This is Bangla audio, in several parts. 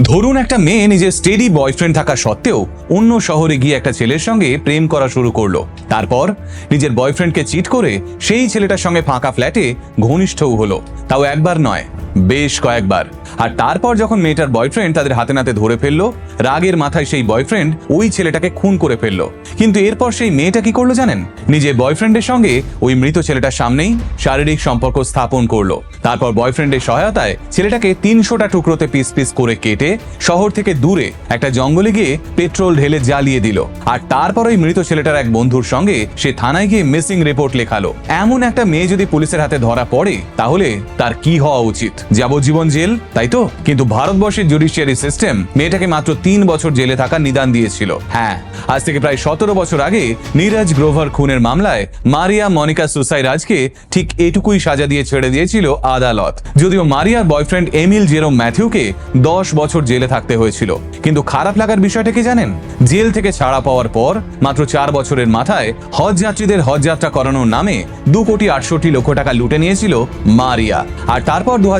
ধরুন একটা মেয়ে নিজের স্টেডি বয়ফ্রেন্ড থাকা সত্ত্বেও অন্য শহরে গিয়ে একটা ছেলের সঙ্গে প্রেম করা শুরু করল। তারপর নিজের বয়ফ্রেন্ডকে চিট করে সেই ছেলেটার সঙ্গে ফাঁকা ফ্ল্যাটে ঘনিষ্ঠও হলো। তাও একবার নয়। বেশ কয়েকবার। আর তারপর যখন মেয়েটার বয়ফ্রেন্ড তাদের হাতে নাতে ধরে ফেলল, রাগের মাথায় সেই বয়ফ্রেন্ড ওই ছেলেটাকে খুন করে ফেলল। কিন্তু এরপর সেই মেয়েটা কি করল জানেন? নিজের বয়ফ্রেন্ডের সঙ্গে ওই মৃত ছেলেটার সামনেই শারীরিক সম্পর্ক স্থাপন করল। তারপর বয়ফ্রেন্ডের সহায়তায় ছেলেটাকে তিনশোটা টুকরোতে পিস পিস করে কেটে শহর থেকে দূরে একটা জঙ্গলে গিয়ে পেট্রোল ঢেলে জ্বালিয়ে দিল। আর তারপর ওই মৃত ছেলেটার এক বন্ধুর সঙ্গে সে থানায় গিয়ে মিসিং রিপোর্ট লেখালো। এমন একটা মেয়ে যদি পুলিশের হাতে ধরা পড়ে, তাহলে তার কি হওয়া উচিত? যাবজ্জীবন জেল, তাই তো? কিন্তু ভারতবর্ষের জুডিশিয়ারি সিস্টেম মেয়েটাকে মাত্র তিন বছর জেলে থাকার নিদান দিয়েছিল। হ্যাঁ আজ থেকে প্রায় সতেরো বছর আগে নীরজ গ্রোভার খুনের মামলায় মারিয়া মনিকা সুসাই রাজকে ঠিক এটুকুই সাজা দিয়ে ছেড়ে দিয়েছিল আদালত। যদিও মারিয়ার বয়ফ্রেন্ড এমিল জেরোম ম্যাথিউকে দশ বছর জেলে থাকতে হয়েছিল। কিন্তু খারাপ লাগার বিষয়টা কি জানেন? জেল থেকে ছাড়া পাওয়ার পর মাত্র চার বছরের মাথায় হজ যাত্রীদের হজ যাত্রা করানোর নামে দু কোটি আটষট্টি লক্ষ টাকা লুটে নিয়েছিল মারিয়া। আর তারপর দু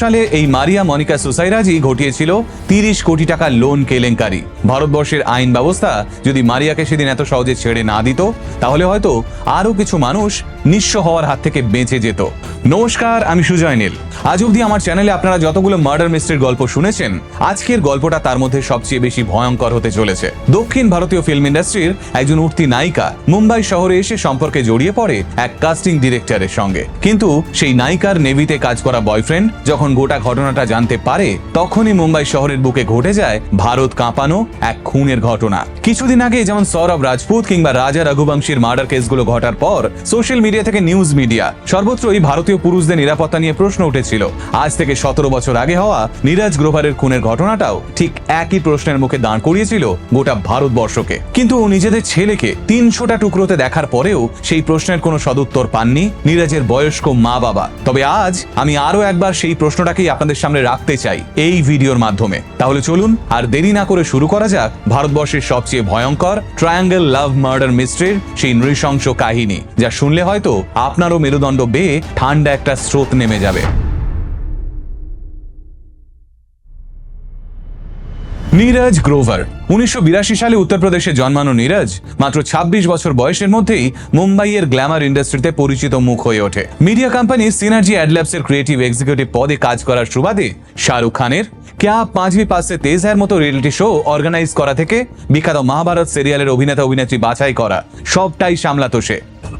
সালে এই মারিয়া মনিকা সুসাইরাজি ঘটিয়েছিল তিরিশ কোটি টাকা লোন কেলেঙ্কারি। ভারতবর্ষের আইন ব্যবস্থা যদি মারিয়াকে সেদিন এত সহজে ছেড়ে না দিত তাহলে হয়তো আরও কিছু মানুষ নিঃস্ব হওয়ার হাত থেকে বেঁচে যেত। নমস্কার, আমি সুজয় নীল। আজ অবধি আমার চ্যানেলে আপনারা যতগুলো মার্ডার মিস্ট্রির গল্প শুনেছেন, আজকের গল্পটা তার মধ্যে সবচেয়ে বেশি ভয়ঙ্কর হতে চলেছে। দক্ষিণ ভারতীয় ফিল্ম ইন্ডাস্ট্রির একজন উঠতি নায়িকা মুম্বাই শহরে এসে সম্পর্কে জড়িয়ে পড়ে এক কাস্টিং ডিরেক্টরের সঙ্গে। কিন্তু সেই নায়িকার নেভিতে কাজ করা বয়ফ্রেন্ড যখন গোটা ঘটনাটা জানতে পারে, তখনই মুম্বাই শহরের বুকে ঘটে যায় ভারত কাঁপানো এক খুনের ঘটনা। কিছুদিন আগে যেমন সৌরভ রাজপুত কিংবা রাজা রঘুবংশীর মার্ডার কেসগুলো ঘটার পর সোশ্যাল মিডিয়া থেকে নিউজ মিডিয়া সর্বত্রই ভারতীয় পুরুষদের নিরাপত্তা নিয়ে প্রশ্ন উঠেছিল। আজ থেকে সতেরো বছর আগে হওয়া নীরজ গ্রোভারের খুনের ঘটনাটাও ঠিক একই প্রশ্নের মুখে দাঁড় করিয়েছিল গোটা ভারতবর্ষকে। কিন্তু নিজেদের ছেলেকে তিনশোটা টুকরোতে দেখার পরেও সেই প্রশ্নের কোনো সদুত্তর পাননি নীরজের বয়স্ক মা বাবা তবে আজ আমি আরও একবার সেই প্রশ্নটাকেই আপনাদের সামনে রাখতে চাই এই ভিডিওর মাধ্যমে। তাহলে চলুন আর দেরি না করে শুরু করা যাক ভারতবর্ষের সবচেয়ে ভয়ঙ্কর ট্রায়াঙ্গেল লাভ মার্ডার মিস্ট্রির সেই নৃশংস কাহিনী যা শুনলে হয়তো আপনারও মেরুদণ্ড বেয়ে ঠান্ডা একটা স্রোত নেমে যাবে। নীরজ গ্রোভার। উনিশশো বিরাশি সালে উত্তরপ্রদেশে জন্মানো নীরজ, মাত্র ২৬ বছর বয়সের মধ্যেই মুম্বাইয়ের গ্ল্যামার ইন্ডাস্ট্রিতে পরিচিত মুখ হয়ে ওঠে। মিডিয়া কোম্পানি সিনার্জি অ্যাডল্যাবস এর ক্রিয়েটিভ এক্সিকিউটিভ পদে কাজ করার সুবাদে শাহরুখ খানের ক্যা পাঁচবি পাশে তেজ হ্যার মতো রিয়েলিটি শো অর্গানাইজ করা থেকে বিখ্যাত মহাভারত সিরিয়ালের অভিনেতা অভিনেত্রী বাছাই করা সবটাই সামলাতো সে।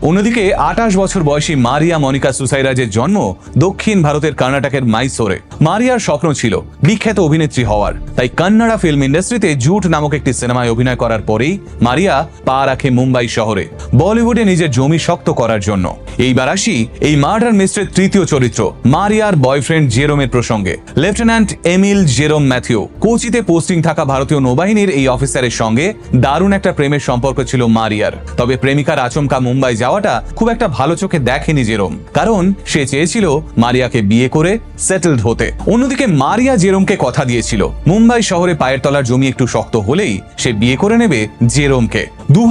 অন্যদিকে আঠাশ বছর বয়সী মারিয়া মনিকা সুসাইরাজের জন্ম দক্ষিণ ভারতের কর্ণাটকের মাইসোরে। মারিয়ার স্বপ্ন ছিল বিখ্যাত অভিনেত্রী হওয়ার। তাই কন্নড়া ফিল্ম ইন্ডাস্ট্রিতে জুট নামক একটি সিনেমায় অভিনয় করার পরেই মারিয়া পা রাখে মুম্বাই শহরে, বলিউডে নিজের জমি শক্ত করার জন্য। এইবার আসি এই মার্ডার মিস্ট্রের তৃতীয় চরিত্র, মারিয়ার বয়ফ্রেন্ড জেরোমের প্রসঙ্গে। লেফটেন্যান্ট এমিল জেরোম ম্যাথিউ, কোচিতে পোস্টিং থাকা ভারতীয় নৌবাহিনীর এই অফিসারের সঙ্গে দারুণ একটা প্রেমের সম্পর্ক ছিল মারিয়ার। তবে প্রেমিকার আচমকা মুম্বাই যাওয়াটা খুব একটা ভালো চোখে দেখেনি জেরোম। কারণ সে চেয়েছিল মারিয়াকে বিয়ে করে সেটেলড হতে। অন্যদিকে মারিয়া জেরোমকে কথা দিয়েছিল। মুম্বাই শহরে পায়ের তলার জমি একটু শক্ত হলেই সে বিয়ে করে নেবে জেরোমকে। দু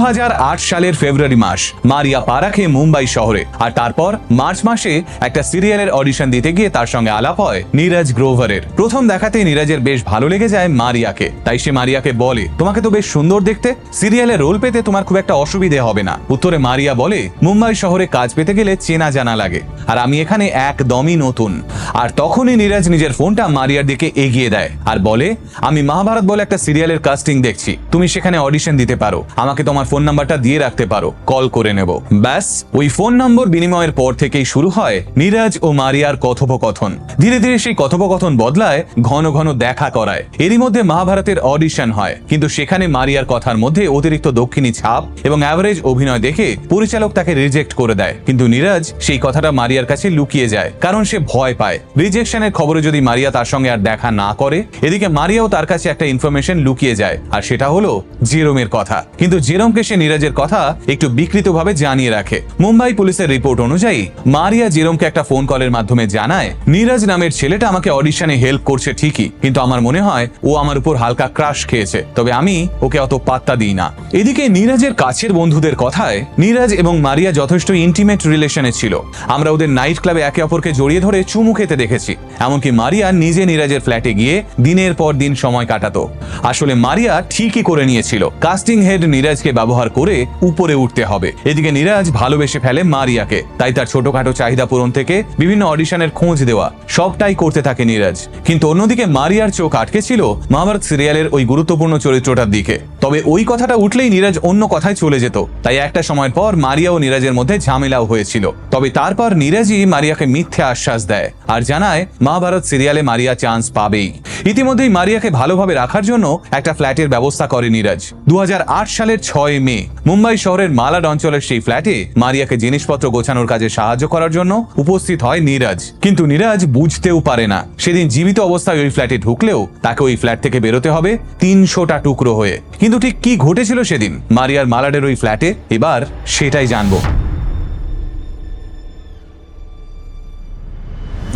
সালের ফেব্রুয়ারি মাস, মারিয়া পা রাখে মুম্বাই শহরে। আর তারপর মার্চ মাসে একটা সিরিয়ালের অডিশন দিতে গিয়ে তার সঙ্গে আলাপ হয় নীরজ গ্রোভারের। প্রথম দেখাতে নীরজের বেশ ভালো লেগে যায় মারিয়াকে। তাই সে মারিয়াকে বলে, তোমাকে তো বেশ সুন্দর দেখতে। সিরিয়ালে রোল পেতে তোমার খুব একটা অসুবিধে হবে না। উত্তরে মারিয়া বলে মুম্বাই শহরে কাজ পেতে গেলে চেনা জানা লাগে। আর আমি এখানে একদমই নতুন। আর তখনই নীরজ নিজের ফোনটা মারিয়ার দিকে এগিয়ে দেয় আর বলে, আমি মহাভারত বলে একটা সিরিয়ালের কাস্টিং দেখছি। তুমি সেখানে অডিশন দিতে পারো। আমাকে তোমার ফোন নাম্বারটা দিয়ে রাখতে পারো। কল করে নেব। ব্যাস, ওই ফোন নম্বর বিনিময়ের পর থেকেই শুরু হয় নীরজ ও মারিয়ার কথোপকথন। ধীরে ধীরে সেই কথোপকথন বদলায়, ঘন ঘন দেখা করায়। এরই মধ্যে মহাভারতের অডিশন হয়। কিন্তু সেখানে মারিয়ার কথার মধ্যে অতিরিক্ত দক্ষিণী ছাপ এবং অ্যাভারেজ অভিনয় দেখে পরিচালক তাকে রিজেক্ট করে দেয়। কিন্তু নীরজ সেই কথাটা মারিয়ার কাছে লুকিয়ে যায়, কারণ সে ভয় পায়। রিজেকশনের খবরে যদি মারিয়া তার সঙ্গে আর দেখা না করে, এদিকে মারিয়াও তার কাছে একটা ইনফরমেশন লুকিয়ে যায়, আর সেটা হলো জেরোমের কথা। কিন্তু জেরোমকে সে নীরজের কথা একটু বিকৃতভাবে জানিয়ে রাখে। মুম্বাই পুলিশের রিপোর্ট অনুযায়ী, মারিয়া জেরোমকে একটা ফোন কলের মাধ্যমে জানায়, নীরজ নামের ছেলেটা আমাকে অডিশনে হেল্প করছে ঠিকই, কিন্তু আমার মনে হয় ও আমার উপর হালকা ক্রাশ খেয়েছে, তবে আমি ওকে অত পাত্তা দিই না। এদিকে নীরজের কাছের বন্ধুদের কথায়, নীরজ এবং মারিয়া যথেষ্ট ইন্টিমেট রিলেশনে ছিল। আমরা ওদের নাইট ক্লাবে একে অপরকে জড়িয়ে ধরে চুমু খেতে দেখেছি। এমনকি মারিয়া নিজে নিরাজের ফ্ল্যাটে গিয়ে দিনের পর দিন সময় কাটাতো। আসলে মারিয়া ঠিকই করে নিয়েছিল। কাস্টিং হেড নিরাজকে ব্যবহার করে উপরে উঠতে হবে। এদিকে নিরাজ ভালোবেসে ফেলে মারিয়াকে। তাই তার ছোটখাটো চাহিদা পূরণ থেকে বিভিন্ন অডিশনের খোঁজ দেওয়া সবটাই করতে থাকে নিরাজ। কিন্তু অন্যদিকে মারিয়ার চোখ আটকে ছিল মহাভারত সিরিয়ালের ওই গুরুত্বপূর্ণ চরিত্রটার দিকে। তবে ওই কথাটা উঠলেই নিরাজ অন্য কথায় চলে যেত। তাই একটা সময় পর মারিয়া ও নিরাজের মধ্যে ঝামেলাও হয়েছিল। তবে তারপর নিরাজই মারিয়াকে মিথ্যে আশ্বাস দেয় আর জানায় মহাভারত সিরিয়ালে মারিয়া চান্স পাবেই। ইতিমধ্যেই মারিয়াকে ভালোভাবে রাখার জন্য একটা ফ্ল্যাটের ব্যবস্থা করে নিরাজ। দু সালের ছয় মে, মুম্বাই শহরের মালাড অঞ্চলের সেই ফ্ল্যাটে মারিয়াকে জিনিসপত্র গোছানোর কাজে সাহায্য করার জন্য উপস্থিত হয় নিরাজ। কিন্তু নিরাজ বুঝতেও পারে না। সেদিন জীবিত অবস্থায় ওই ফ্ল্যাটে ঢুকলেও তাকে ওই ফ্ল্যাট থেকে বেরোতে হবে তিনশোটা টুকরো হয়ে। কিন্তু ঠিক কি ঘটেছিল সেদিন? মারিয়ার মালাডের ওই ফ্ল্যাটে এবার সেটাই জানব।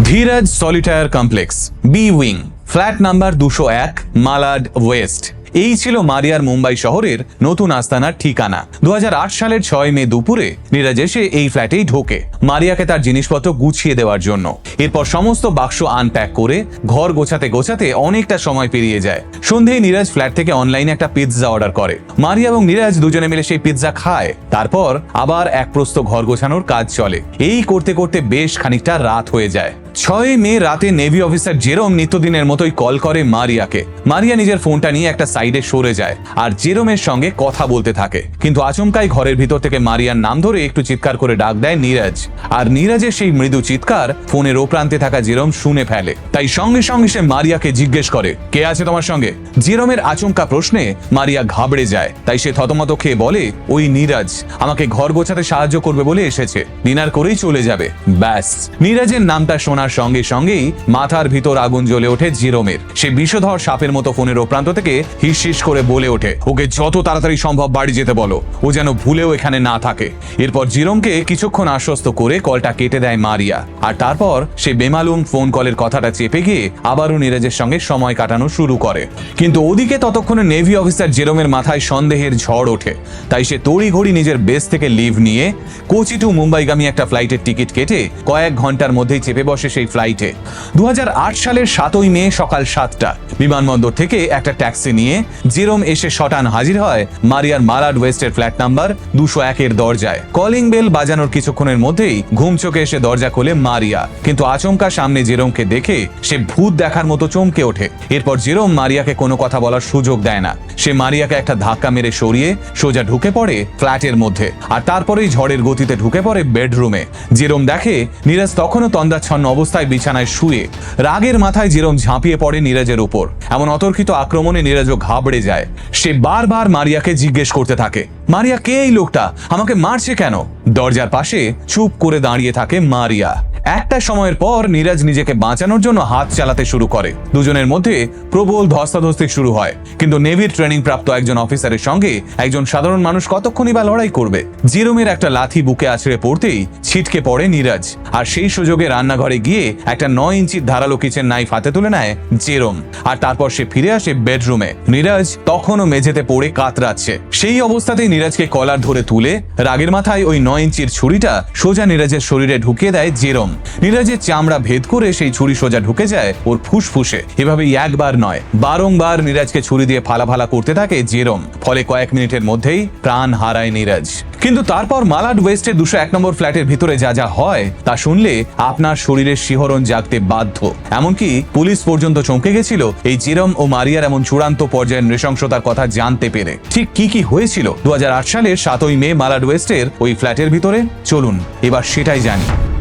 Dheeraj solitaire complex B wing flat number দুশো এক মালাড ওয়েস্ট এই ছিল মারিয়ার মুম্বাই শহরের নতুন আস্তানার ঠিকানা। দু হাজার আট সালের ছয় মে দুপুরে নীরাজ এসে এই ফ্ল্যাটেই ঢোকে মারিয়াকে তার জিনিসপত্র গুছিয়ে দেওয়ার জন্য। এরপর সমস্ত বাক্স আনপ্যাক করে ঘর গোছাতে গোছাতে অনেকটা সময় পেরিয়ে যায়। সন্ধেয় নীরাজ ফ্ল্যাট থেকে অনলাইনে একটা পিৎজা অর্ডার করে। মারিয়া এবং নীরাজ দুজনে মিলে সেই পিৎজা খায়, তারপর আবার এক প্রস্ত ঘর গোছানোর কাজ চলে। এই করতে করতে বেশ খানিকটা রাত হয়ে যায়। ছয় মে রাতে নেভি অফিসার জেরোম নিত্যদিনের মতোই কল করে মারিয়াকে। মারিয়া নিজের ফোনটা নিয়ে একটা সাইডে সরে যায় আর জেরোমের সঙ্গে কথা বলতে থাকে। কিন্তু আচমকাই ঘরের ভিতর থেকে মারিয়ার নাম ধরে একটু চিৎকার করে ডাক দেয় নীরাজ। আর নীরাজের সেই মৃদু চিৎকার ফোনের ও প্রান্তে থাকা জেরোম শুনে ফেলে। তাই সঙ্গে সঙ্গে সে মারিয়াকে জিজ্ঞেস করে, কে আছে তোমার সঙ্গে? জেরোমের আচমকা প্রশ্নে মারিয়া ঘাবড়ে যায়। তাই সে থতমত খেয়ে বলে, ওই নীরাজ, আমাকে ঘর গোছাতে সাহায্য করবে বলে এসেছে। ডিনার করেই চলে যাবে। ব্যাস। নীরাজের নামটা শোনার সঙ্গে সঙ্গেই মাথার ভিতর আগুন জ্বলে ওঠে জিরোমের। সে বিষধর সাপের মতো ফোনের ওপ্রান্ত থেকে হিস হিস করে বলে ওঠে, ওকে যত তাড়াতাড়ি সম্ভব বাড়ি যেতে বলো, ও যেন ভুলেও এখানে না থাকে। এরপর জিরোমকে কিছুক্ষণ আশ্বস্ত করে কলটা কেটে দেয় মারিয়া, আর তারপর সে বেমালুম ফোন কলের কথাটা চেপে গিয়ে আবারও নীরাজের সঙ্গে সময় কাটানো শুরু করে। কিন্তু ওদিকে ততক্ষণে নেভি অফিসার জেরোমের মাথায় সন্দেহের ঝড় ওঠে, তাই সে তড়িঘড়ি নিজের বেস থেকে লিভ নিয়ে কোচি টু মুম্বাইগামী একটা ফ্লাইটের টিকিট কেটে কয়েক ঘণ্টার মধ্যেই চেপে বসে সেই ফ্লাইটে দু হাজার আট সালের সাতই মে সকাল সাতটা, বিমানবন্দর থেকে একটা ট্যাক্সি নিয়ে জেরোম এসে শটান হাজির হয় মারিয়ার মালাড ওয়েস্টের ফ্ল্যাট নাম্বার দুশো একের দরজায়। কলিং বেল বাজানোর কিছুক্ষণের মধ্যেই ঘুম চোখে এসে দরজা খোলে মারিয়া। কিন্তু আচমকা সামনে জেরোমকে দেখে সে ভূত দেখার মতো চমকে ওঠে। এরপর জেরোম মারিয়াকে কোনো কথা বলার সুযোগ দেয় না। সে মারিয়াকে একটা ধাক্কা মেরে সরিয়ে সোজা ঢুকে পড়ে ফ্ল্যাটের মধ্যে। আর তারপরেই ঝড়ের গতিতে ঢুকে পড়ে বেডরুমে জেরোম দেখে নীরাজ তখনও তন্দাচ্ছন্ন অবস্থায় বিছানায় শুয়ে রাগের মাথায় যেরম ঝাঁপিয়ে পড়ে নীরাজের উপর, এমন অতর্কিত আক্রমণে নীরাজও ঘাবড়ে যায়। সে বারবার মারিয়াকে জিজ্ঞেস করতে থাকে, মারিয়া, কে এই লোকটা? আমাকে মারছে কেন? দরজার পাশে চুপ করে দাঁড়িয়ে থাকে মারিয়া। একটা সময়ের পর নীরাজ নিজেকে বাঁচানোর জন্য হাত চালাতে শুরু করে। দুজনের মধ্যে প্রবল ধস্তাধস্তি শুরু হয়। কিন্তু নেভির ট্রেনিং প্রাপ্ত একজন অফিসারের সঙ্গে একজন সাধারণ মানুষ কতক্ষণই বা লড়াই করবে? জিরোমের একটা লাথি বুকে আছড়ে পড়তেই ছিটকে পড়ে নীরাজ। আর সেই সুযোগে রান্নাঘরে গিয়ে একটা নয় ইঞ্চির ধারালো কিচেন নাইফ হাতে তুলে নেয় জেরোম। আর তারপর সে ফিরে আসে বেডরুমে। নীরাজ তখনও মেঝেতে পড়ে কাতরাচ্ছে। সেই অবস্থাতেই নীরাজকে কলার ধরে তুলে রাগের মাথায় ওই নয় ইঞ্চির ছুরিটা সোজা নীরাজের শরীরে ঢুকিয়ে দেয় জেরোম। নীরাজের চামড়া ভেদ করে সেই ছুরি সোজা ঢুকে যায় ওর ফুসফুসে। এভাবেই একবার নয়, বারংবার নীরাজকে ছুরি দিয়ে ফালাফালা করতে থাকে জেরোম। ফলে কয়েক মিনিটের মধ্যেই প্রাণ হারায় নীরাজ। কিন্তু তারপর মালাড ওয়েস্টে দুশো এক নম্বর ফ্ল্যাটের ভিতরে যা যা হয়, তা শুনলে আপনার শরীরের শিহরণ জাগতে বাধ্য। এমনকি পুলিশ পর্যন্ত চমকে গেছিল এই জিরম ও মারিয়ার এমন চূড়ান্ত পর্যায়ের নৃশংসতার কথা জানতে পেরে। ঠিক কি কি হয়েছিল? দু হাজার আট সালের সাতই মে মালাড ওয়েস্টের ওই ফ্ল্যাটের ভিতরে? চলুন, এবার সেটাই জানি।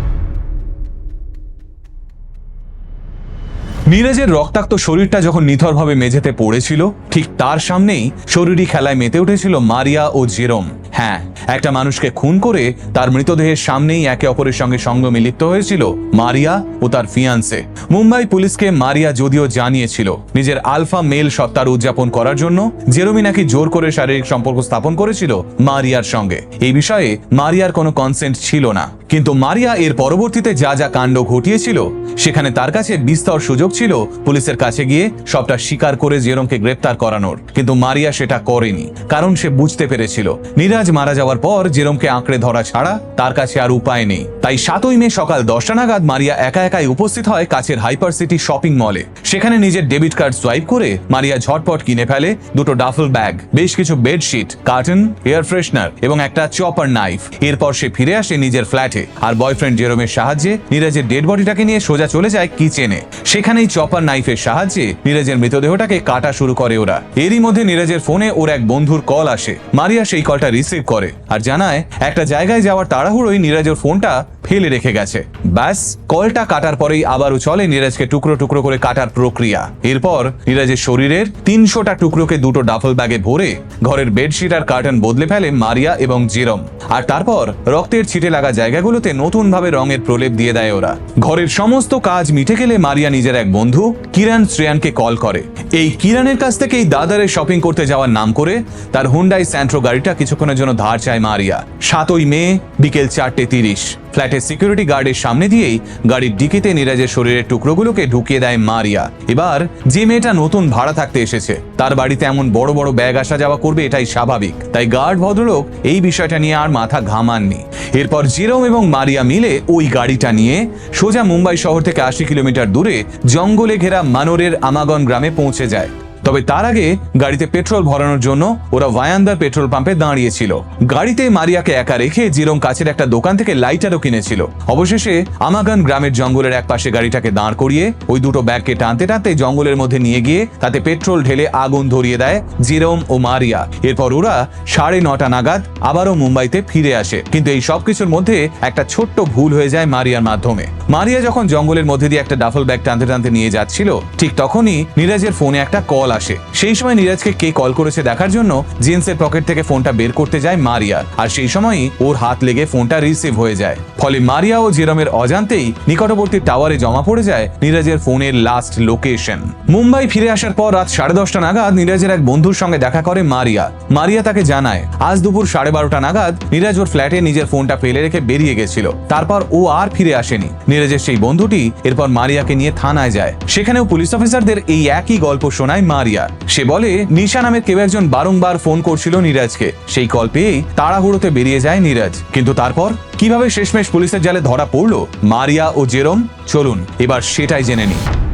নীরজের রক্তাক্ত শরীরটা যখন নিথরভাবে মেঝেতে পড়েছিল, ঠিক তার সামনেই শরীরী খেলায় মেতে উঠেছিল মারিয়া ও জেরোম। হ্যাঁ একটা মানুষকে খুন করে তার মৃতদেহের সামনেই একে অপরের সঙ্গে সঙ্গমে লিপ্ত হয়েছিল মারিয়া ও তার ফিয়ান্সে। মুম্বাই পুলিশকে মারিয়া যদিও জানিয়েছিল নিজের আলফা মেল সত্তার উদযাপন করার জন্য জেরোমি নাকি জোর করে শারীরিক সম্পর্ক স্থাপন করেছিল মারিয়ার সঙ্গে। এই বিষয়ে মারিয়ার কোনো কনসেন্ট ছিল না। কিন্তু মারিয়া এর পরবর্তীতে যা যা কাণ্ড ঘটিয়েছিল, সেখানে তার কাছে বিস্তর সুযোগ ছিল, পুলিশের কাছে গিয়ে সবটা স্বীকার করে জেরোমকে গ্রেপ্তার করানোর। কিন্তু মারিয়া সেটা করেনি, কারণ সে বুঝতে পেরেছিল। নীরাজ মারা যাওয়ার পর জেরমকে আঁকড়ে ধরা ছাড়া তার কাছে আর উপায় নেই। তাই সাতই মে সকাল দশটা নাগাদ মারিয়া একা একাই উপস্থিত হয় কাছের হাইপার সিটি শপিং মলে। সেখানে নিজের ডেবিট কার্ড সোয়াইপ করে মারিয়া ঝটপট কিনে ফেলে দুটো ডাফল ব্যাগ, বেশ কিছু বেডশিট, কার্টন, এয়ার ফ্রেশনার এবং একটা চপার নাইফ। এরপর সে ফিরে আসে নিজের ফ্ল্যাটে। আর বয়ফ্রেন্ড জেরোমের সাহায্যে নিরাজের ডেড বডিটাকে নিয়ে সোজা চলে যায় কিচেনে। সেখানেই চপার নাইফের সাহায্যে নীরজের মৃতদেহটাকে কাটা শুরু করে ওরা। এরই মধ্যে নীরজের ফোনে ওর এক বন্ধুর কল আসে। মারিয়া সেই কলটা রিসিভ করে আর জানায়, একটা জায়গায় যাওয়ার তাড়াহুড়োই নীরজের ফোনটা ফেলে রেখে গেছে। ব্যাস, কলটা কাটার পরেই আবারও চলে নীরজকে টুকরো টুকরো করে কাটার প্রক্রিয়া। এরপর নীরজের শরীরের তিনশোটা টুকরোকে দুটো ডাফল ব্যাগে ভরে ঘরের বেডশিট আর কার্টন বদলে ফেলে মারিয়া এবং জেরম। আর তারপর রক্তের ছিটে লাগা জায়গাগুলোতে নতুন ভাবে রঙের প্রলেপ দিয়ে দেয় ওরা। ঘরের সমস্ত কাজ মিটে গেলে মারিয়া নিজের এক বন্ধু কিরান শ্রেয়ানকে কল করে। এই কিরণের কাছ থেকেই দাদারে শপিং করতে যাওয়ার নাম করে তার হুন্ডাই স্যান্ট্রো গাড়িটা কিছুক্ষণের জন্য ধার চায় মারিয়া। সাতই মে, বিকেল চারটে তিরিশ। ফ্ল্যাটের সিকিউরিটি গার্ডের সামনে দিয়েই গাড়ির ডিকিতে নীরাজের শরীরের টুকরোগুলোকে ঢুকিয়ে দেয় মারিয়া। এবার যে মেয়েটা নতুন ভাড়া থাকতে এসেছে, তার বাড়িতে এমন বড় বড় ব্যাগ আসা যাওয়া করবে এটাই স্বাভাবিক। তাই গার্ড ভদ্রলোক এই বিষয়টা নিয়ে আর মাথা ঘামাননি। এরপর জিরোম এবং মারিয়া মিলে ওই গাড়িটা নিয়ে সোজা মুম্বাই শহর থেকে আশি কিলোমিটার দূরে জঙ্গলে ঘেরা মানোরের আমাগন গ্রামে পৌঁছে যায়। তবে তার আগে গাড়িতে পেট্রোল ভরানোর জন্য ওরা ভায়ান্দার পেট্রোল পাম্পে দাঁড়িয়েছিল। গাড়িতে মারিয়াকে একা রেখে জিরোম কাছের একটা দোকান থেকে লাইটারও কিনেছিল। অবশেষে আমাগান গ্রামের জঙ্গলের এক পাশে গাড়িটাকে দাঁড় করিয়ে ওই দুটো ব্যাগকে টানতে টানতে জঙ্গলের মধ্যে নিয়ে গিয়ে তাতে পেট্রোল ঢেলে আগুন ধরিয়ে দেয় জিরোম ও মারিয়া। এরপর ওরা সাড়ে নটা নাগাদ আবারও মুম্বাইতে ফিরে আসে। কিন্তু এই সবকিছুর মধ্যে একটা ছোট্ট ভুল হয়ে যায় মারিয়ার মাধ্যমে। মারিয়া যখন জঙ্গলের মধ্যে দিয়ে একটা ডাফল ব্যাগ টানতে টানতে নিয়ে যাচ্ছিল, ঠিক তখনই নীরাজের ফোনে একটা কল আসে। সেই সময় নীরাজকে কে কল করেছে দেখার জন্য জিন্সের পকেট থেকে ফোনটা বের করতে যায় মারিয়া। আর সেই সময়ই ওর হাত লেগে ফোনটা রিসিভ হয়ে যায়। ফলে মারিয়া ও জেরমের অজান্তেই নিকটবর্তী টাওয়ারে জমা পড়ে যায় নীরাজের ফোনের লাস্ট লোকেশন মুম্বাই ফিরে আসার পর রাত সাড়ে দশটা নাগাদ নীরাজের এক বন্ধুর সঙ্গে দেখা করে মারিয়া। মারিয়া তাকে জানায়, আজ দুপুর সাড়ে বারোটা নাগাদ নীরাজ ওর ফ্ল্যাটে নিজের ফোনটা ফেলে রেখে বেরিয়ে গেছিল। তারপর ও আর ফিরে আসেনি। নীরজের সেই বন্ধুটি এরপর মারিয়াকে নিয়ে থানায় যায়। সেখানেও পুলিশ অফিসারদের এই একই গল্প শোনায় মারিয়া। সে বলে, নিশা নামের কেউ একজন বারংবার ফোন করছিল নীরাজকে। সেই কল পেয়েই তাড়াহুড়োতে বেরিয়ে যায় নীরাজ। কিন্তু তারপর কীভাবে শেষমেশ পুলিশের জালে ধরা পড়ল? মারিয়া ও জেরম? চলুন, এবার সেটাই জেনে নিই।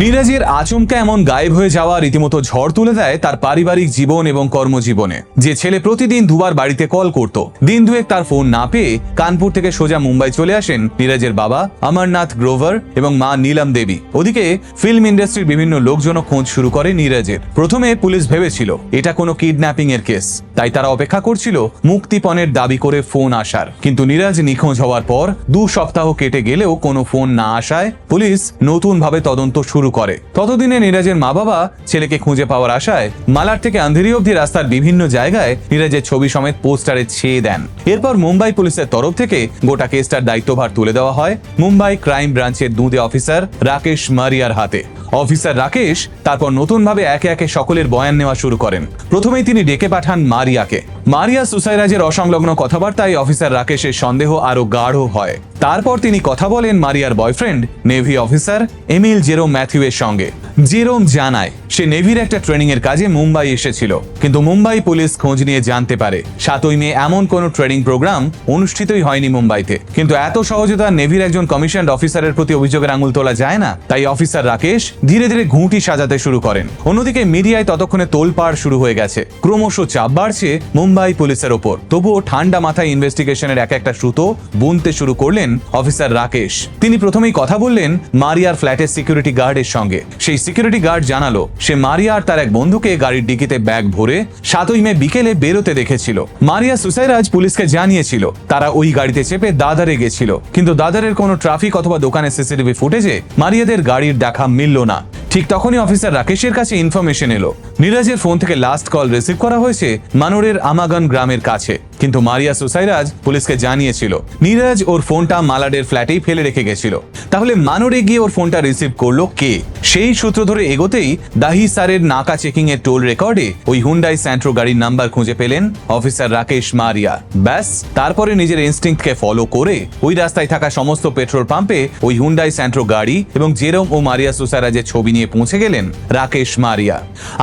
নীরাজের আচমকা এমন গায়েব হয়ে যাওয়া রীতিমতো ঝড় তুলে দেয় তার পারিবারিক জীবন এবং কর্মজীবনে। যে ছেলে প্রতিদিন দুবার বাড়িতে কল করত, দিন দুয়েক তার ফোন না পেয়ে কানপুর থেকে সোজা মুম্বাই চলে আসেন নীরাজের বাবা অমরনাথ গ্রোভার এবং মা নীলম দেবী। ওদিকে ফিল্ম ইন্ডাস্ট্রির বিভিন্ন লোকজনও খোঁজ শুরু করে নীরাজের প্রথমে পুলিশ ভেবেছিল, এটা কোনো কিডন্যাপিং এর কেস। তাই তারা অপেক্ষা করছিল মুক্তিপণের দাবি করে ফোন আসার। কিন্তু নীরাজ নিখোঁজ হওয়ার পর দু সপ্তাহ কেটে গেলেও কোনো ফোন না আসায় পুলিশ নতুন ভাবে তদন্ত শুরু করে। ততদিনে নীরাজের মা বাবা ছেলেকে খুঁজে পাওয়ার আশায় মালার থেকে আন্ধেরি অবধি রাস্তার বিভিন্ন জায়গায় নীরাজের ছবি সমেত পোস্টারে ছেয়ে দেন। এরপর মুম্বাই পুলিশের তরফ থেকে গোটা কেসটার দায়িত্বভার তুলে দেওয়া হয় মুম্বাই ক্রাইম ব্রাঞ্চের দুঁদে অফিসার রাকেশ মারিয়ার হাতে। অফিসার রাকেশ তারপর নতুনভাবে একে একে সকলের বয়ান নেওয়া শুরু করেন। প্রথমেই তিনি ডেকে পাঠান মারিয়াকে। মারিয়া সুসাইরাজের অসংলগ্ন কথাবার্তায় অফিসার রাকেশের সন্দেহ আরও গাঢ় হয়। তারপর তিনি কথা বলেন মারিয়ার boyfriend, navy officer Emile Jerome ম্যাথিউয়ের সঙ্গে। জেরোম জানায়, সে নেভির একটা ট্রেনিং এর কাজে মুম্বাই এসেছিল। কিন্তু মুম্বাই পুলিশ খোঁজ নিয়ে জানতে পারে, সাতই মে এমন কোনো ট্রেনিং প্রোগ্রাম অনুষ্ঠিতই হয়নি মুম্বাইতে। কিন্তু এত সহজে তো আর নেভির একজন কমিশন অফিসারের প্রতি অভিযোগের আঙুল তোলা যায় না। তাই অফিসার রাকেশ ধীরে ধীরে ঘুঁটি সাজাতে শুরু করেন। অন্যদিকে মিডিয়ায় ততক্ষণে তোলপাড় শুরু হয়ে গেছে। ক্রমশ চাপ বাড়ছে মুম্বাই পুলিশের ওপর। তবুও ঠান্ডা মাথায় ইনভেস্টিগেশনের এক একটা সুতো বুনতে শুরু করলেন অফিসার রাকেশ। তিনি প্রথমেই কথা বললেন মারিয়ার ফ্ল্যাটের সিকিউরিটি গার্ডের সঙ্গে। সেই সিকিউরিটি গার্ড জানালো, সে মারিয়া আর তার এক বন্ধুকে গাড়ির ডিকিতে ব্যাগ ভরে সাতই মে বিকেলে বেরোতে দেখেছিল। মারিয়া সুসাইরাজ পুলিশকে জানিয়েছিল, তারা ওই গাড়িতে চেপে দাদারে গেছিল। কিন্তু দাদারের কোনো ট্রাফিক অথবা দোকানে সিসিটিভি ফুটেজে মারিয়াদের গাড়ির দেখা মিলল না। ঠিক তখনই অফিসার রাকেশের কাছে ইনফরমেশন এলো। নীরাজের ফোন থেকে লাস্ট কল রিসিভ করা হয়েছে মানোরের আমাগন গ্রামের কাছে। কিন্তু মারিয়া সুসাইরাজ পুলিশকে জানিয়েছিল, নীরাজ ওর ফোনটা মালাডের ফ্ল্যাটেই ফেলে রেখে গেছিল। তাহলে মানোরে গিয়ে ওর ফোনটা রিসিভ করল কে? সেই সূত্র ধরে এগোতেই দাহি স্যারের নাকা চেকিং এর টোল রেকর্ডে ওই হুন্ডাই স্যান্ট্রো গাড়ির নাম্বার খুঁজে পেলেন অফিসার রাকেশ মারিয়া। ব্যাস, তারপরে নিজের ইনস্টিংক্টকে ফলো করে ওই রাস্তায় থাকা সমস্ত পেট্রোল পাম্পে ওই হুন্ডাই স্যান্ট্রো গাড়ি এবং জেরম ও মারিয়া সুসাইরাজের ছবি নিয়ে পৌঁছে গেলেন রাকেশ মারিয়া।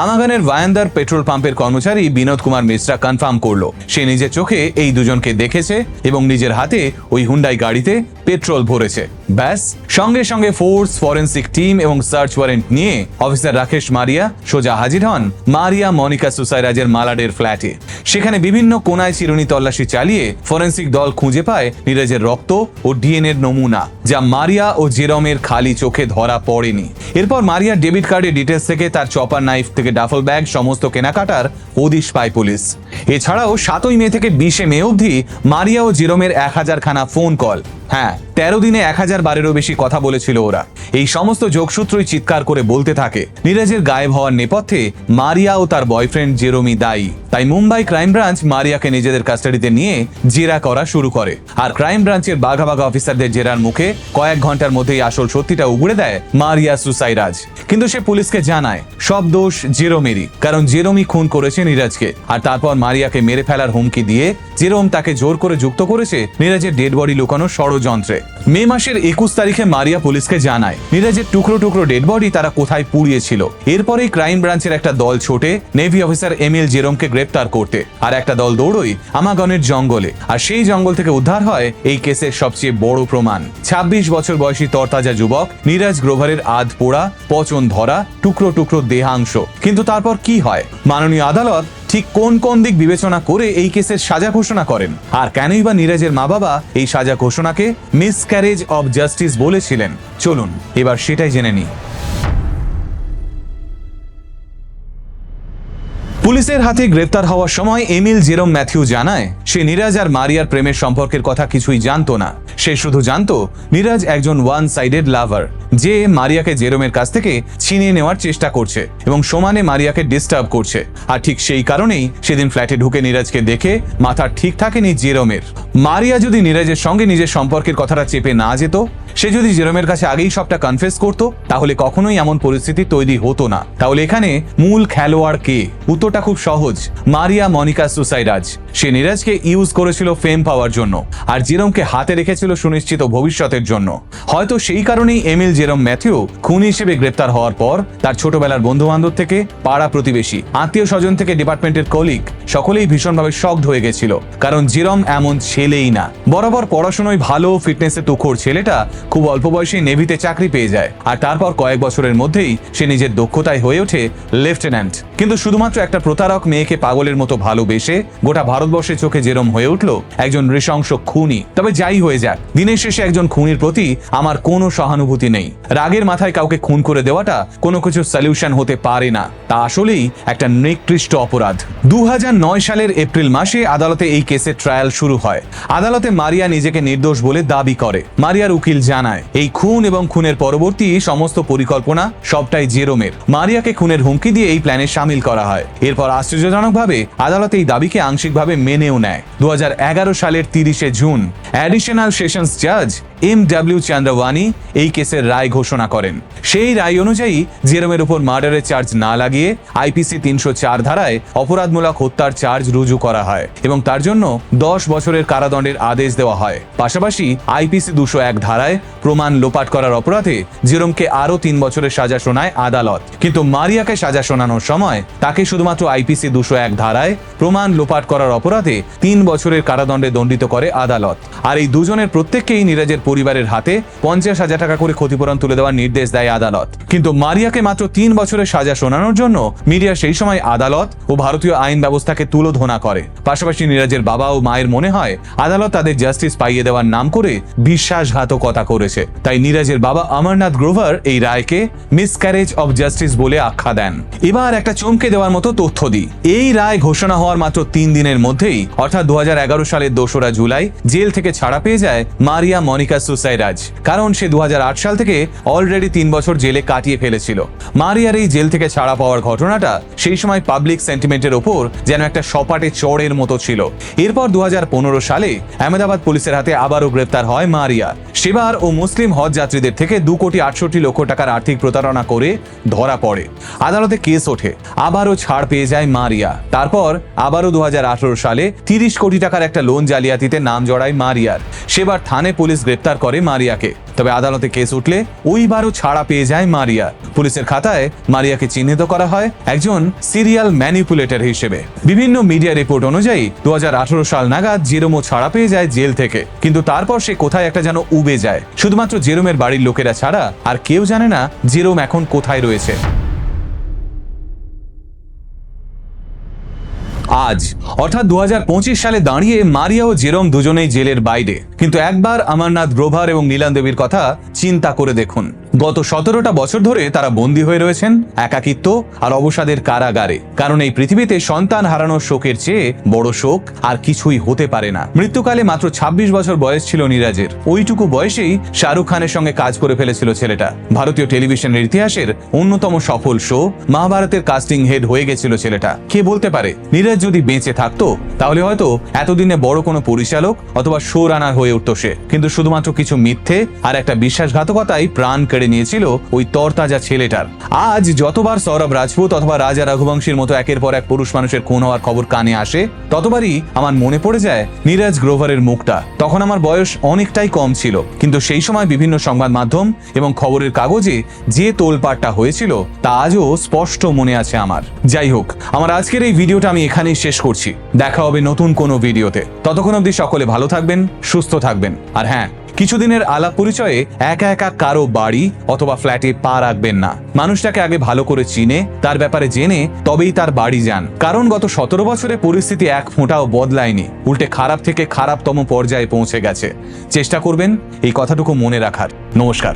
আমাগানের দুজনের ভায়ান্দার পেট্রোল পাম্পের কর্মচারী বিনোদ কুমার মিশ্রা কনফার্ম করল। সে নিজের চোখে এই দুজনকে দেখেছে এবং নিজের হাতে ওই হুন্ডাই গাড়িতে পেট্রোল ভরেছে। ব্যাস, সঙ্গে সঙ্গে ফোর্স, ফরেন্সিক টিম এবং সার্চ ওয়ারেন্ট নিয়ে অফিসার রাকেশ মারিয়া সোজা হাজির হন মারিয়া মনিকা সুসাইরাজের মালাডের ফ্ল্যাটে। সেখানে বিভিন্ন কোনায় চিরুনি তল্লাশি চালিয়ে ফরেন্সিক দল খুঁজে পায় নীরজের রক্ত ও ডিএনএর নমুনা, যা মারিয়া ও জেরমের খালি চোখে ধরা পড়েনি। এরপর মারিয়ার ডেবিট কার্ডের ডিটেলস থেকে তার চপার নাইফ থেকে ডাফল ব্যাগ, সমস্ত কেনাকাটার হদিশ পায় পুলিশ। এছাড়াও সাতই মে থেকে বিশে মে অবধি মারিয়া ও জিরোমের এক হাজার খানা ফোন কল। হ্যাঁ তেরো দিনে এক হাজার বারেরও বেশি কথা বলেছিল ওরা। এই সমস্ত যোগসূত্রই চিৎকার করে বলতে থাকে, নীরাজের গায়েব হওয়ার নেপথ্যে মারিয়া ও তার বয়ফ্রেন্ড জেরোমি দায়ী। তাই মুম্বাই ক্রাইম ব্রাঞ্চ মারিয়াকে নিজেদের কাস্টাডিতে নিয়ে জেরা করা শুরু করে। আর ক্রাইম ব্রাঞ্চের বাঘা বাঘা অফিসারদের জেরার মুখে কয়েক ঘণ্টার মধ্যেই আসল সত্যিটা উগড়ে দেয় মারিয়া সুসাইরাজ। কিন্তু সে পুলিশকে জানায়, সব দোষ জেরোমেরই, কারণ জেরোমি খুন করেছে নীরজকে। আর তারপর মারিয়াকে মেরে ফেলার হুমকি দিয়ে জেরোম তাকে জোর করে যুক্ত করেছে নীরজের ডেড বডি লুকানো ষড়যন্ত্রে। মে মাসের একুশ তারিখে মারিয়া পুলিশকে জানায়, নীরজের টুকরো টুকরো ডেড বডি তারা কোথায় পুড়িয়েছিল। এরপরেই ক্রাইম ব্রাঞ্চের একটা দল ছোটে, নেভি অফিসার এম এল জেরোমকে গ্রেপ্তার করতে। আর একটা দল দৌড়ই আমাগনের জঙ্গলে। আর সেই জঙ্গল থেকে উদ্ধার হয় এই কেসের সবচেয়ে বড় প্রমাণ। ২৬ বছর বয়সী তরতাজা যুবক, নীরজ গ্রোভারের আধ পোড়া, পচন ধরা, টুকরো টুকরো দেহাংশ। কিন্তু তারপর কি হয়? মাননীয় আদালত ঠিক কোন কোন দিক বিবেচনা করে এই কেসের সাজা ঘোষণা করেন? আর কেনই বা নীরজের মা বাবা এই সাজা ঘোষণাকে মিসক্যারেজ অব জাস্টিস বলেছিলেন? চলুন, এবার সেটাই জেনে নিই। পুলিশের হাতে গ্রেপ্তার হওয়ার সময় এমিল জেরম ম্যাথিউ জানায়, সে নিরাজ আর মারিয়ার প্রেমের সম্পর্কের কথা কিছুই জানতো না। সে শুধু জানত, নিরাজ একজন ওয়ান সাইডেড লাভার যে মারিয়াকে জেরোমের কাছ থেকে ছিনিয়ে নেওয়ার চেষ্টা করছে এবং সমানে মারিয়াকে ডিস্টার্ব করছে। আর ঠিক সেই কারণেই সেদিন ফ্ল্যাটে ঢুকে নিরাজকে দেখে মাথা ঠিক থাকেনি জেরোমের। মারিয়া যদি নীরাজের সঙ্গে নিজের সম্পর্কের কথাটা চেপে না যেত, সে যদি জেরোমের কাছে আগেই সবটা কনফেস করতো, তাহলে কখনোই এমন পরিস্থিতি তৈরি হতো না। তাহলে এখানে মূল খেলোয়াড় কে? উত্তরটা খুব সহজ, মারিয়া মনিকা সুসাইরাজ। সে নীরাজকে ইউজ করেছিল ফেম পাওয়ার জন্য, আর জেরোমকে হাতে রেখেছিল সুনিশ্চিত ভবিষ্যতের জন্য। হয়তো সেই কারণেই এমিল জেরম ম্যাথিউ খুনি হিসেবে গ্রেপ্তার হওয়ার পর, তার ছোটবেলার বন্ধু বান্ধব থেকে পাড়া প্রতিবেশী, আত্মীয় স্বজন থেকে ডিপার্টমেন্টের কলিগ সকলেই ভীষণভাবে শকড হয়ে গেছিল, কারণ জেরম এমন ছেলেই না। বরাবর পড়াশোনায় ভালো, ফিটনেসে তুখোর ছেলেটা খুব অল্প বয়সে নেভিতে চাকরি পেয়ে যায়। আর তারপর কয়েক বছরের মধ্যেই সে নিজের দক্ষতায় হয়ে ওঠে লেফটেন্যান্ট। কিন্তু শুধুমাত্র একটা প্রতারক মেয়েকে পাগলের মতো ভালোবেসে গোটা ভারতবর্ষের চোখে যেরম হয়ে উঠল, একজন নৃশংস খুনি। তবে যাই হয়ে যাক, দিনের শেষে একজন খুনির প্রতি আমার কোনো সহানুভূতি নেই। রাগের মাথায় কাউকে খুন করে দেওয়াটা কোনো কিছু সলিউশন হতে পারে না। তা আসলেই একটা নিকৃষ্ট অপরাধ। দু হাজার নয় সালের এপ্রিল মাসে আদালতে এই কেসের ট্রায়াল শুরু হয়। আদালতে মারিয়া নিজেকে নির্দোষ বলে দাবি করে। মারিয়ার উকিল জানায়, এই খুন এবং খুনের পরবর্তী সমস্ত পরিকল্পনা সবটাই জেরোমের। মারিয়াকে খুনের হুমকি দিয়ে এই প্ল্যানে সামিল করা হয়। এরপর আশ্চর্যজনকভাবে আদালত এই দাবিকে আংশিকভাবে মেনেও নেয়। দু হাজার এগারো সালের তিরিশে জুন, অ্যাডিশনাল সেশনস জাজ এম ডাব্লিউ চান্দ্রওয়ানি এই কেসের রায় ঘোষণা করেন। সেই রায় অনুযায়ী জেরমের উপর মার্ডারের চার্জ না লাগিয়ে আইপিসি তিনশো চার ধারায় অপরাধমূলক হত্যার চার্জ রুজু করা হয় এবং তার জন্য দশ বছরের কারাদণ্ডের আদেশ দেওয়া হয়। পাশাপাশি আইপিসি দুশো এক ধারায় প্রমাণ লোপাট করার অপরাধে জেরোমকে আরও তিন বছরের সাজা শোনায় আদালত। কিন্তু মারিয়াকে সাজা শোনানোর সময় তাকে শুধুমাত্র আইপিসি দুশো এক ধারায় প্রমাণ লোপাট করার অপরাধে তিন বছরের কারাদণ্ডে দণ্ডিত করে আদালত। আর এই দুজনের প্রত্যেককেই নীরজের পরিবারের হাতে পঞ্চাশ হাজার টাকা করে ক্ষতিপূরণ তুলে দেওয়ার নির্দেশ দেয় আদালত। কিন্তু মারিয়াকে মাত্র তিন বছরের সাজা শোনানোর জন্য মিডিয়া সেই সময় আদালত ও ভারতীয় আইন ব্যবস্থাকে তুলোধনা করে। পাশাপাশি নীরজের বাবা ও মায়ের মনে হয়, আদালত তাদের জাস্টিস পাইয়ে দেওয়ার নাম করে বিশ্বাসঘাতকতা করেছে। তাই নীরজের বাবা অমরনাথ গ্রোভার এই রায়কে মিসক্যারেজ অব জাস্টিস বলে আখ্যা দেন। এবার একটা চমকে দেওয়ার মতো তথ্য দিই। এই রায় ঘোষণা হওয়ার মাত্র তিন দিনের মধ্যেই, অর্থাৎ দু হাজার এগারো সালের দোসরা জুলাই, জেল থেকে ছাড়া পেয়ে যায় মারিয়া মনিকা সুসাইরাজ, কারণ সে দু হাজার আট সাল থেকে অলরেডি তিন বছর জেলে কাটিয়ে ফেলেছিল। মারিয়ার এই জেল থেকে ছাড়া পাওয়ার ঘটনাটা সেই সময় পাবলিক সেন্টিমেন্টের ওপর যেন একটা সপাটে চড়ের মতো ছিল। এরপর দু সালে আহমেদাবাদ পুলিশের হাতে আবারও গ্রেপ্তার হয় মারিয়া। সেবার ও মুসলিম হজ যাত্রীদের থেকে দু কোটি আটষট্টি লক্ষ টাকার আর্থিক প্রতারণা করে ধরা পড়ে। আদালতে কেস ওঠে। আবারও ছাড় পেয়ে যায় মারিয়া। তারপর আবারও দু হাজার আঠারো সালে তিরিশ কোটি টাকার একটা লোন জালিয়াতিতে নাম জড়ায় মারিয়ার। সেবার থানে পুলিশ গ্রেপ্তার গ্রেফতার করে মারিয়াকে। তবে আদালতে কেস উঠলে ওইবারও ছাড়া পেয়ে যায় মারিয়া। পুলিশের খাতায় মারিয়াকে চিহ্নিত করা হয় একজন সিরিয়াল ম্যানিপুলেটর হিসেবে। বিভিন্ন মিডিয়া রিপোর্ট অনুযায়ী দু হাজার আঠারো সাল নাগাদ জেরোমও ছাড়া পেয়ে যায় জেল থেকে। কিন্তু তারপর সে কোথায় একটা যেন উবে যায়। শুধুমাত্র জেরোমের বাড়ির লোকেরা ছাড়া আর কেউ জানে না জেরোম এখন কোথায় রয়েছে। আজ। অর্থাৎ দু হাজার পঁচিশ সালে দাঁড়িয়ে মারিয়া ও জেরম দুজনেই জেলের বাইরে। কিন্তু একবার অমরনাথ গ্রোভার এবং নীলান দেবীর কথা চিন্তা করে দেখুন। গত সতেরোটা বছর ধরে তারা বন্দী হয়ে রয়েছেন, একাকিত্ব আর অবসাদের কারাগারে। কারণ এই পৃথিবীতে সন্তান হারানোর শোকের চেয়ে বড় শোক আর কিছুই হতে পারে না। মৃত্যুকালে মাত্র ২৬ বছর বয়স ছিল নীরাজের। ওইটুকু বয়সেই শাহরুখ খানের সঙ্গে কাজ করে ফেলেছিল ছেলেটা। ভারতীয় টেলিভিশনের ইতিহাসের অন্যতম সফল শো মহাভারতের কাস্টিং হেড হয়ে গেছিল ছেলেটা। কে বলতে পারে? নিরাজ যদি বেঁচে থাকতো, তাহলে হয়তো এতদিনে বড় কোনো পরিচালক অথবা শো রানার হয়ে উঠতো সে। কিন্তু শুধুমাত্র কিছু মিথ্যে আর একটা বিশ্বাসঘাতকতাই প্রাণ কেড়ে নিয়েছিল ওই তরতাজা ছেলেটার। আজ যতবার সৌরভ রাজপুত অথবা রাজা রঘুবংশীর মতো একের পর এক পুরুষ মানুষের খুন হওয়ার খবর কানে আসে, ততবারই আমার মনে পড়ে যায় নীরাজ গ্রোভারের মুখটা। তখন আমার বয়স অনেকটাই কম ছিল, কিন্তু সেই সময় বিভিন্ন সংবাদ মাধ্যম এবং খবরের কাগজে যে তোলপাটটা হয়েছিল, তা আজও স্পষ্ট মনে আছে আমার। যাই হোক, আমার আজকের এই ভিডিওটা আমি এখানেই শেষ করছি। দেখা হবে নতুন কোনো ভিডিওতে। ততক্ষণ অবধি সকলে ভালো থাকবেন, সুস্থ থাকবেন। আর হ্যাঁ কিছুদিনের আলাপ পরিচয়ে একা একা কারও বাড়ি অথবা ফ্ল্যাটে পা রাখবেন না। মানুষটাকে আগে ভালো করে চিনে, তার ব্যাপারে জেনে তবেই তার বাড়ি যান। কারণ গত সতেরো বছরে পরিস্থিতি এক ফোঁটাও বদলায়নি। উল্টে খারাপ থেকে খারাপতম পর্যায়ে পৌঁছে গেছে। চেষ্টা করবেন এই কথাটুকু মনে রাখার। নমস্কার।